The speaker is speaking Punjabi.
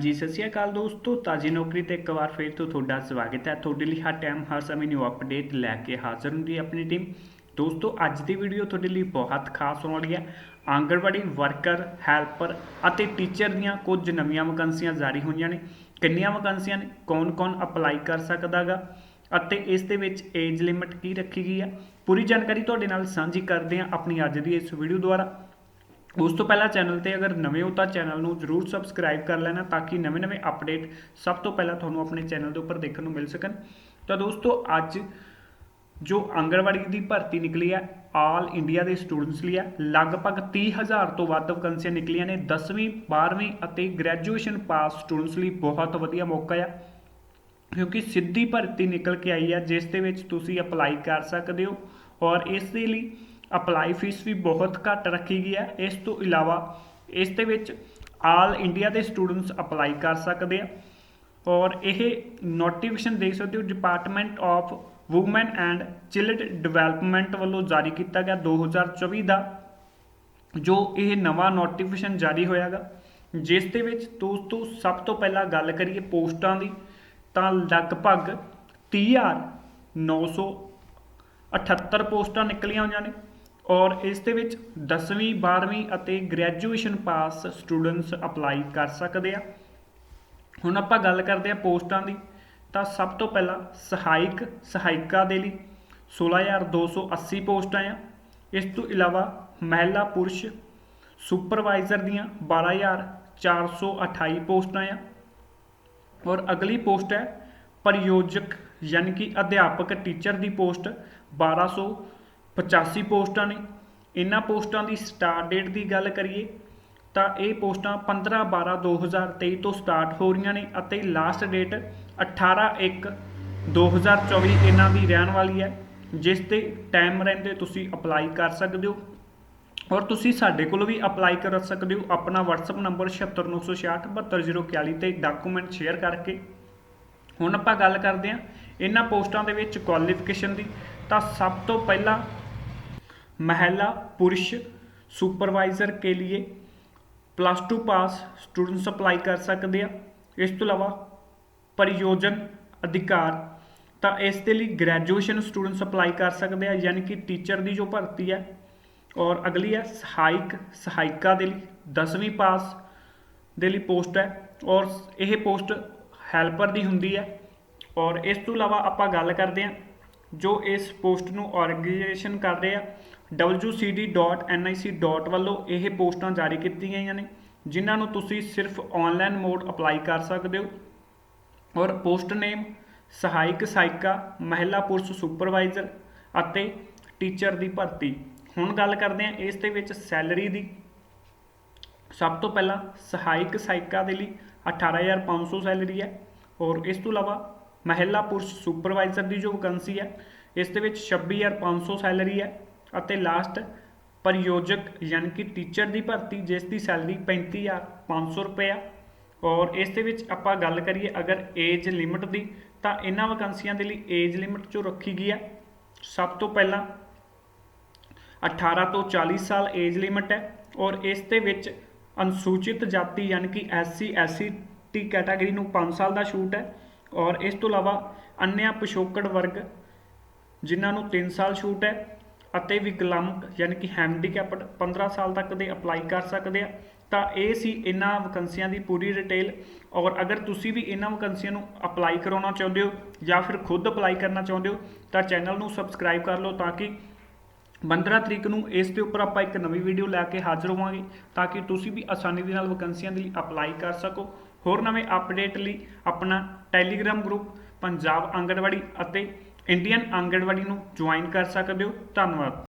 ਜੀ ਸਤਿ ਸ਼੍ਰੀ ਅਕਾਲ ਦੋਸਤੋ। ਤਾਜੀ ਨੌਕਰੀ ਤੇ ਇੱਕ ਵਾਰ ਫੇਰ ਤੋਂ ਤੁਹਾਡਾ ਸਵਾਗਤ ਹੈ। ਤੁਹਾਡੇ ਲਈ ਹਰ ਟਾਈਮ ਹਰ ਸਮੇਂ ਨਿਊ ਅਪਡੇਟ ਲੈ ਕੇ ਹਾਜ਼ਰ ਹੁੰਦੀ ਹੈ ਆਪਣੀ ਟੀਮ ਦੋਸਤੋ, ਅੱਜ ਦੀ ਵੀਡੀਓ ਤੁਹਾਡੇ ਲਈ ਬਹੁਤ ਖਾਸ ਹੋਣ ਵਾਲੀ ਹੈ। ਆਂਗਣਵਾੜੀ ਵਰਕਰ ਹੈਲਪਰ ਅਤੇ ਟੀਚਰ ਦੀਆਂ ਕੁਝ ਨਵੀਆਂ ਵੈਕੰਸੀਆਂ ਜਾਰੀ ਹੋਈਆਂ ਨੇ। ਕਿੰਨੀਆਂ ਵੈਕੰਸੀਆਂ ਨੇ? ਕੌਣ-ਕੌਣ ਅਪਲਾਈ ਕਰ ਸਕਦਾਗਾ? ਅਤੇ ਇਸ ਦੇ ਵਿੱਚ ਏਜ ਲਿਮਿਟ ਕੀ ਰੱਖੀ ਗਈ ਹੈ? ਪੂਰੀ ਜਾਣਕਾਰੀ ਤੁਹਾਡੇ ਨਾਲ ਸਾਂਝੀ ਕਰਦੇ ਹਾਂ ਆਪਣੀ ਅੱਜ ਦੀ ਇਸ ਵੀਡੀਓ ਦੁਆਰਾ। ਉਸ ਤੋਂ ਪਹਿਲਾਂ ਚੈਨਲ ਤੇ ਅਗਰ ਨਵੇਂ ਹੋ ਤਾਂ ਚੈਨਲ ਨੂੰ ਜਰੂਰ ਸਬਸਕ੍ਰਾਈਬ ਕਰ ਲੈਣਾ ਤਾਂ ਕਿ ਨਵੇਂ-ਨਵੇਂ ਅਪਡੇਟ ਸਭ ਤੋਂ ਪਹਿਲਾਂ ਤੁਹਾਨੂੰ ਆਪਣੇ ਚੈਨਲ ਦੇ ਉੱਪਰ ਦੇਖਣ ਨੂੰ ਮਿਲ ਸਕਣ। ਤਾਂ ਦੋਸਤੋ, ਅੱਜ ਜੋ ਆਂਗਣਵਾੜੀ ਦੀ ਭਰਤੀ ਨਿਕਲੀ ਹੈ ਆਲ ਇੰਡੀਆ ਦੇ ਸਟੂਡੈਂਟਸ ਲਈ ਹੈ। ਲਗਭਗ 30000 ਤੋਂ ਵੱਧ ਵੈਕੰਸੀਆਂ ਨਿਕਲੀਆਂ ਨੇ। 10ਵੀਂ 12ਵੀਂ ਅਤੇ ਗ੍ਰੈਜੂਏਸ਼ਨ ਪਾਸ ਸਟੂਡੈਂਟਸ ਲਈ ਬਹੁਤ ਵਧੀਆ ਮੌਕਾ ਹੈ ਕਿਉਂਕਿ ਸਿੱਧੀ ਭਰਤੀ ਨਿਕਲ ਕੇ ਆਈ ਹੈ, ਜਿਸ ਦੇ ਵਿੱਚ ਤੁਸੀਂ ਅਪਲਾਈ ਕਰ ਸਕਦੇ ਹੋ। ਔਰ ਇਸ ਦੇ ਲਈ ਅਪਲਾਈ ਫੀਸ ਵੀ ਬਹੁਤ ਘੱਟ ਰੱਖੀ ਗਈ ਹੈ। ਇਸ ਤੋਂ ਇਲਾਵਾ ਇਸ ਦੇ ਵਿੱਚ ਆਲ ਇੰਡੀਆ ਦੇ ਸਟੂਡੈਂਟਸ ਅਪਲਾਈ ਕਰ ਸਕਦੇ ਆ। ਔਰ ਇਹ ਨੋਟੀਫਿਕੇਸ਼ਨ ਦੇਖ ਸਕਦੇ ਹੋ department of women and child development ਵੱਲੋਂ ਜਾਰੀ ਕੀਤਾ ਗਿਆ 2024 ਦਾ, ਜੋ ਇਹ ਨਵਾਂ ਨੋਟੀਫਿਕੇਸ਼ਨ ਜਾਰੀ ਹੋਇਆਗਾ। ਜਿਸ ਦੇ ਵਿੱਚ ਦੋਸਤੋ ਸਭ ਤੋਂ ਪਹਿਲਾਂ ਗੱਲ ਕਰੀਏ ਪੋਸਟਾਂ ਦੀ, ਤਾਂ ਲਗਭਗ 30978 ਪੋਸਟਾਂ ਨਿਕਲੀਆਂ ਹੋਈਆਂ ਨੇ। ਔਰ ਇਸ ਦੇ ਵਿੱਚ 10ਵੀਂ 12ਵੀਂ ਅਤੇ ਗ੍ਰੈਜੂਏਸ਼ਨ ਪਾਸ ਸਟੂਡੈਂਟਸ ਅਪਲਾਈ ਕਰ ਸਕਦੇ ਆ। ਹੁਣ ਆਪਾਂ ਗੱਲ ਕਰਦੇ ਆ ਪੋਸਟਾਂ ਦੀ, ਤਾਂ ਸਭ ਤੋਂ ਪਹਿਲਾਂ ਸਹਾਇਕ ਸਹਾਇਕਾ ਦੇ ਲਈ 16280 ਪੋਸਟਾਂ ਆ। ਇਸ ਤੋਂ ਇਲਾਵਾ ਮਹਿਲਾ ਪੁਰਸ਼ ਸੁਪਰਵਾਈਜ਼ਰ ਦੀਆਂ 12428 ਪੋਸਟਾਂ ਆ। ਔਰ ਅਗਲੀ ਪੋਸਟ ਹੈ ਪ੍ਰਯੋਜਕ, ਯਾਨੀ ਕਿ ਅਧਿਆਪਕ ਟੀਚਰ ਦੀ ਪੋਸਟ 1285 ਪੋਸਟਾਂ ਨੇ। ਇਹਨਾਂ ਪੋਸਟਾਂ ਦੀ ਸਟਾਰਟ ਡੇਟ ਦੀ ਗੱਲ ਕਰੀਏ ਤਾਂ ਇਹ ਪੋਸਟਾਂ 15 12 2023 ਤੋਂ ਸਟਾਰਟ ਹੋ ਰਹੀਆਂ ਨੇ ਅਤੇ ਲਾਸਟ ਡੇਟ 18 1 2024 ਇਹਨਾਂ ਦੀ ਰਹਿਣ ਵਾਲੀ ਹੈ, ਜਿਸ ਤੇ ਟਾਈਮ ਰਹਿੰਦੇ ਤੁਸੀਂ ਅਪਲਾਈ ਕਰ ਸਕਦੇ ਹੋ। ਔਰ ਤੁਸੀਂ ਸਾਡੇ ਕੋਲ ਵੀ ਅਪਲਾਈ ਕਰ ਸਕਦੇ ਹੋ। ਆਪਣਾ WhatsApp ਨੰਬਰ 7696672041 ਤੇ ਡਾਕੂਮੈਂਟ ਸ਼ੇਅਰ ਕਰਕੇ। ਹੁਣ ਆਪਾਂ ਗੱਲ ਕਰਦੇ ਹਾਂ ਇਹਨਾਂ ਪੋਸਟਾਂ ਦੇ ਵਿੱਚ ਕੁਆਲੀਫਿਕੇਸ਼ਨ ਦੀ। ਤਾਂ ਸਭ ਤੋਂ ਪਹਿਲਾਂ ਮਹਿਲਾ, ਪੁਰਸ਼ ਸੁਪਰਵਾਈਜ਼ਰ ਕੇ ਲਈ ਪਲੱਸ 2 ਪਾਸ ਸਟੂਡੈਂਟਸ ਅਪਲਾਈ ਕਰ ਸਕਦੇ ਆ। ਇਸ ਤੋਂ ਇਲਾਵਾ ਪਰਿਯੋਜਨ ਅਧਿਕਾਰ, ਤਾਂ ਇਸ ਦੇ ਲਈ ਗ੍ਰੈਜੂਏਸ਼ਨ ਸਟੂਡੈਂਟਸ ਅਪਲਾਈ ਕਰ ਸਕਦੇ ਆ, ਯਾਨੀ ਕਿ ਟੀਚਰ ਦੀ ਜੋ ਭਰਤੀ ਹੈ ਔਰ ਅਗਲੀ ਹੈ ਸਹਾਇਕ, ਸਹਾਇਕਾ ਦੇ ਲਈ 10ਵੀਂ ਪਾਸ ਦੇ ਲਈ ਪੋਸਟ ਹੈ ਔਰ ਇਹ ਪੋਸਟ ਹੈਲਪਰ ਦੀ ਹੁੰਦੀ ਹੈ। ਔਰ ਇਸ ਤੋਂ ਇਲਾਵਾ ਆਪਾਂ ਗੱਲ ਕਰਦੇ ਹਾਂ ਜੋ ਇਸ ਪੋਸਟ ਨੂੰ ਆਰਗੇਨਾਈਜੇਸ਼ਨ ਕਰ ਰਹੇ ਆ wcd.nic. ਵੱਲੋਂ ਇਹ ਪੋਸਟਾਂ ਜਾਰੀ ਕੀਤੀਆਂ ਗਈਆਂ ਨੇ, ਜਿਨ੍ਹਾਂ ਨੂੰ ਤੁਸੀਂ ਸਿਰਫ ਆਨਲਾਈਨ ਮੋਡ ਅਪਲਾਈ ਕਰ ਸਕਦੇ ਹੋ। ਔਰ ਪੋਸਟ ਨੇਮ, ਸਹਾਇਕ ਸਹਾਇਕਾ ਮਹਿਲਾ ਪੁਰਸ਼ ਸੁਪਰਵਾਈਜ਼ਰ ਅਤੇ ਟੀਚਰ ਦੀ ਭਰਤੀ। ਹੁਣ ਗੱਲ ਕਰਦੇ ਹਾਂ ਇਸ ਦੇ ਵਿੱਚ ਸੈਲਰੀ ਦੀ। ਸਭ ਤੋਂ ਪਹਿਲਾਂ ਸਹਾਇਕ ਸਹਾਇਕਾ ਦੇ ਲਈ 18500 ਸੈਲਰੀ ਹੈ। ਔਰ ਇਸ ਤੋਂ ਇਲਾਵਾ ਮਹਿਲਾ ਪੁਰਸ਼ ਸੁਪਰਵਾਈਜ਼ਰ ਦੀ ਜੋ ਵੈਕੰਸੀ ਹੈ, ਇਸ ਦੇ ਵਿੱਚ 26500 ਸੈਲਰੀ ਹੈ। ਅਤੇ ਲਾਸਟ ਪ੍ਰਯੋਜਕ ਯਾਨੀ ਕਿ ਟੀਚਰ ਦੀ ਭਰਤੀ, ਜਿਸ ਦੀ ਸੈਲਰੀ 35500 ਰੁਪਏ ਆ। ਔਰ ਇਸ ਦੇ ਵਿੱਚ ਆਪਾਂ ਗੱਲ ਕਰੀਏ ਅਗਰ ਏਜ ਲਿਮਿਟ ਦੀ, ਤਾਂ ਇਹਨਾਂ ਵੈਕੈਂਸੀਆਂ ਦੇ ਲਈ ਏਜ ਲਿਮਿਟ ਜੋ ਰੱਖੀ ਗਈ ਹੈ ਸਭ ਤੋਂ ਪਹਿਲਾਂ 18 ਤੋਂ 40 ਸਾਲ ਏਜ ਲਿਮਿਟ ਹੈ। ਔਰ ਇਸ ਦੇ ਵਿੱਚ ਅਨੁਸੂਚਿਤ ਜਾਤੀ ਯਾਨੀ ਕਿ ਐਸਸੀ ਐਸਸੀ ਟੀ ਕੈਟਾਗਰੀ ਨੂੰ 5 ਸਾਲ ਦਾ ਛੂਟ ਹੈ। ਔਰ ਇਸ ਤੋਂ ਇਲਾਵਾ ਅੰਨਿਆ ਪਿਛੋਕੜ ਵਰਗ, ਜਿਨ੍ਹਾਂ ਨੂੰ 3 ਸਾਲ ਛੂਟ ਹੈ। ਅਤੇ ਵਿਕਲਾਂਗ ਯਾਨੀ ਕਿ ਹੈਂਡੀਕੈਪਡ 15 ਸਾਲ ਤੱਕ ਦੇ ਅਪਲਾਈ ਕਰ ਸਕਦੇ ਆ। ਤਾਂ ਇਹ ਸੀ ਇਹਨਾਂ ਵੈਕੰਸੀਆਂ ਦੀ ਪੂਰੀ ਡਿਟੇਲ ਔਰ ਅਗਰ ਤੁਸੀਂ ਵੀ ਇਹਨਾਂ ਵੈਕੰਸੀਆਂ ਨੂੰ ਅਪਲਾਈ ਕਰਾਉਣਾ ਚਾਹੁੰਦੇ ਹੋ ਜਾਂ ਫਿਰ ਖੁਦ ਅਪਲਾਈ ਕਰਨਾ ਚਾਹੁੰਦੇ ਹੋ, ਤਾਂ ਚੈਨਲ ਨੂੰ ਸਬਸਕ੍ਰਾਈਬ ਕਰ ਲਓ ਤਾਂ ਕਿ 15 ਤਰੀਕ ਨੂੰ ਇਸ ਦੇ ਉੱਪਰ ਆਪਾਂ ਇੱਕ ਨਵੀਂ ਵੀਡੀਓ ਲੈ ਕੇ ਹਾਜ਼ਰ ਹੋਵਾਂਗੇ, ਤਾਂ ਕਿ ਤੁਸੀਂ ਵੀ ਆਸਾਨੀ ਦੇ ਨਾਲ ਵੈਕੰਸੀਆਂ ਦੇ ਲਈ ਅਪਲਾਈ ਕਰ ਸਕੋ। ਹੋਰ ਨਵੇਂ ਅਪਡੇਟ ਲਈ ਆਪਣਾ ਟੈਲੀਗ੍ਰਾਮ ਗਰੁੱਪ ਪੰਜਾਬ ਆਂਗਣਵਾੜੀ ਅਤੇ ਇੰਡੀਅਨ ਆਂਗਣਵਾੜੀ ਨੂੰ ਜੁਆਇਨ ਕਰ ਸਕਦੇ ਹੋ। ਧੰਨਵਾਦ।